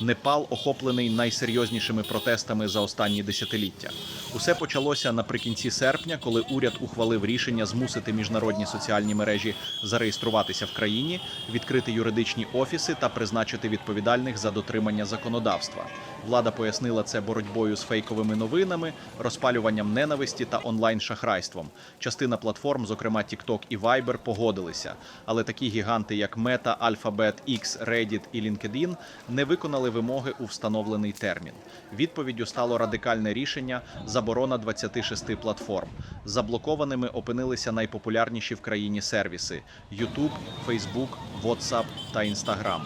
Непал охоплений найсерйознішими протестами за останні десятиліття. Усе почалося наприкінці серпня, коли уряд ухвалив рішення змусити міжнародні соціальні мережі зареєструватися в країні, відкрити юридичні офіси та призначити відповідальних за дотримання законодавства. Влада пояснила це боротьбою з фейковими новинами, розпалюванням ненависті та онлайн-шахрайством. Частина платформ, зокрема TikTok і Viber, погодилися, але такі гіганти, як Meta, Alphabet, X, Reddit і LinkedIn, не виконали вимоги у встановлений термін. Відповіддю стало радикальне рішення заборона 26 платформ. Заблокованими опинилися найпопулярніші в країні сервіси: YouTube, Facebook, WhatsApp та Instagram.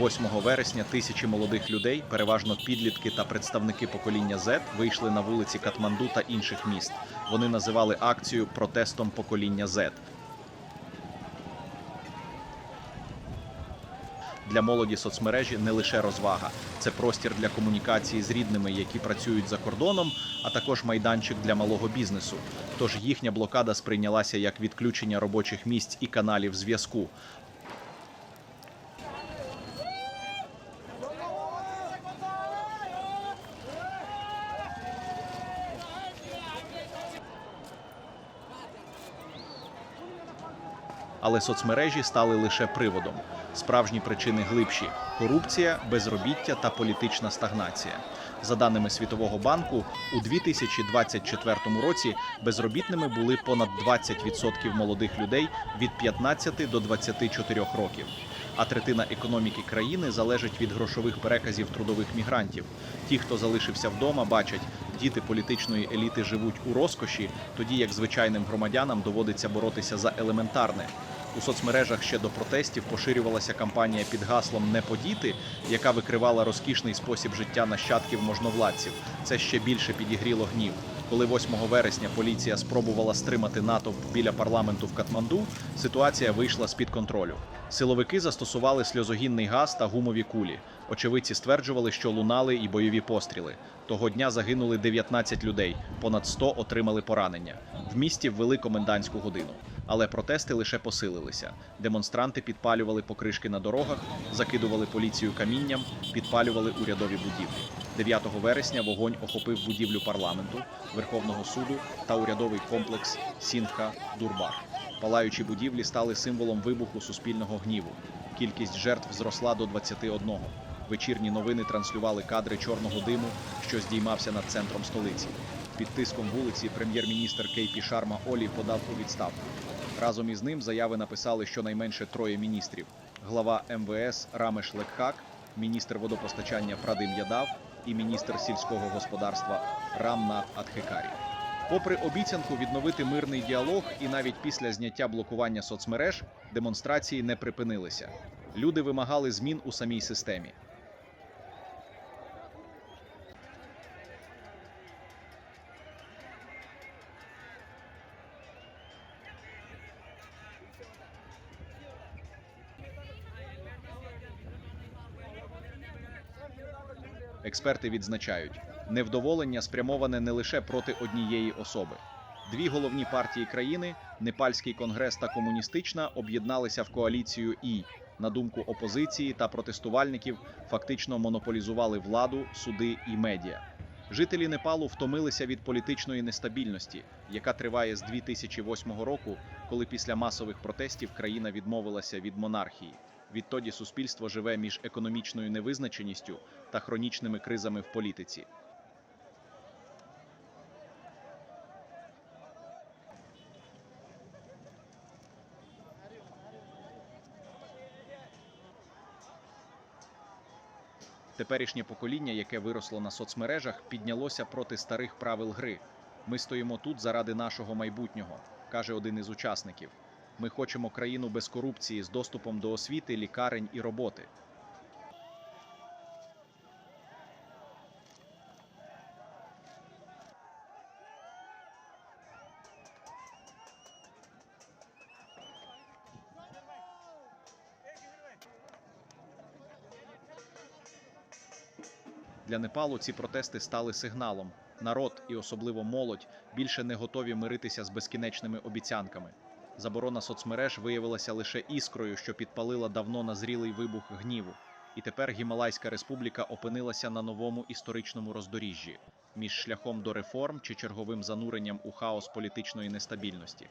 8 вересня тисячі молодих людей, переважно підлітки та представники покоління Z, вийшли на вулиці Катманду та інших міст. Вони називали акцію протестом покоління Z. Для молоді соцмережі не лише розвага, це простір для комунікації з рідними, які працюють за кордоном, а також майданчик для малого бізнесу. Тож їхня блокада сприйнялася як відключення робочих місць і каналів зв'язку. Але соцмережі стали лише приводом. Справжні причини глибші: корупція, безробіття та політична стагнація. За даними Світового банку, у 2024 році безробітними були понад 20% молодих людей від 15 до 24 років. А третина економіки країни залежить від грошових переказів трудових мігрантів. Ті, хто залишився вдома, бачать, діти політичної еліти живуть у розкоші, тоді як звичайним громадянам доводиться боротися за елементарне. У соцмережах ще до протестів поширювалася кампанія під гаслом Не подіти, яка викривала розкішний спосіб життя нащадків можновладців. Це ще більше підігріло гнів. Коли 8 вересня поліція спробувала стримати натовп біля парламенту в Катманду, ситуація вийшла з-під контролю. Силовики застосували сльозогінний газ та гумові кулі. Очевидці стверджували, що лунали і бойові постріли. Того дня загинули 19 людей, понад 100 отримали поранення. В місті ввели комендантську годину. Але протести лише посилилися. Демонстранти підпалювали покришки на дорогах, закидували поліцію камінням, підпалювали урядові будівлі. 9 вересня вогонь охопив будівлю парламенту, Верховного суду та урядовий комплекс Сінха Дурбар. Палаючі будівлі стали символом вибуху суспільного гніву. Кількість жертв зросла до 21. Вечірні новини транслювали кадри чорного диму, що здіймався над центром столиці. Під тиском вулиці прем'єр-міністр Кейпі Шарма Олі подав у відставку. Разом із ним заяви написали щонайменше троє міністрів: глава МВС Рамеш Лекхак, міністр водопостачання Прадим Ядав і міністр сільського господарства Рамнат Атхекарі. Попри обіцянку відновити мирний діалог, і навіть після зняття блокування соцмереж демонстрації не припинилися. Люди вимагали змін у самій системі. Експерти відзначають, невдоволення спрямоване не лише проти однієї особи. Дві головні партії країни Непальський конгрес та комуністична об'єдналися в коаліцію і, на думку опозиції та протестувальників, фактично монополізували владу, суди і медіа. Жителі Непалу втомилися від політичної нестабільності, яка триває з 2008 року, коли після масових протестів країна відмовилася від монархії. Відтоді суспільство живе між економічною невизначеністю та хронічними кризами в політиці. Теперішнє покоління, яке виросло на соцмережах, піднялося проти старих правил гри. Ми стоїмо тут заради нашого майбутнього, каже один із учасників. Ми хочемо країну без корупції з доступом до освіти, лікарень і роботи. Для Непалу ці протести стали сигналом. Народ і особливо молодь більше не готові миритися з безкінечними обіцянками. Заборона соцмереж виявилася лише іскрою, що підпалила давно назрілий вибух гніву. І тепер Гімалайська республіка опинилася на новому історичному роздоріжжі між шляхом до реформ чи черговим зануренням у хаос політичної нестабільності.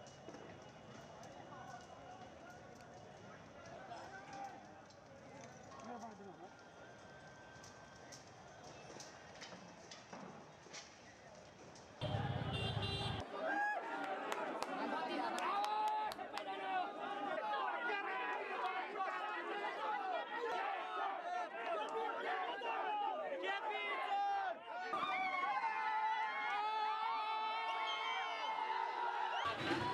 you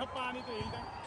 Sarap panito, Hilda.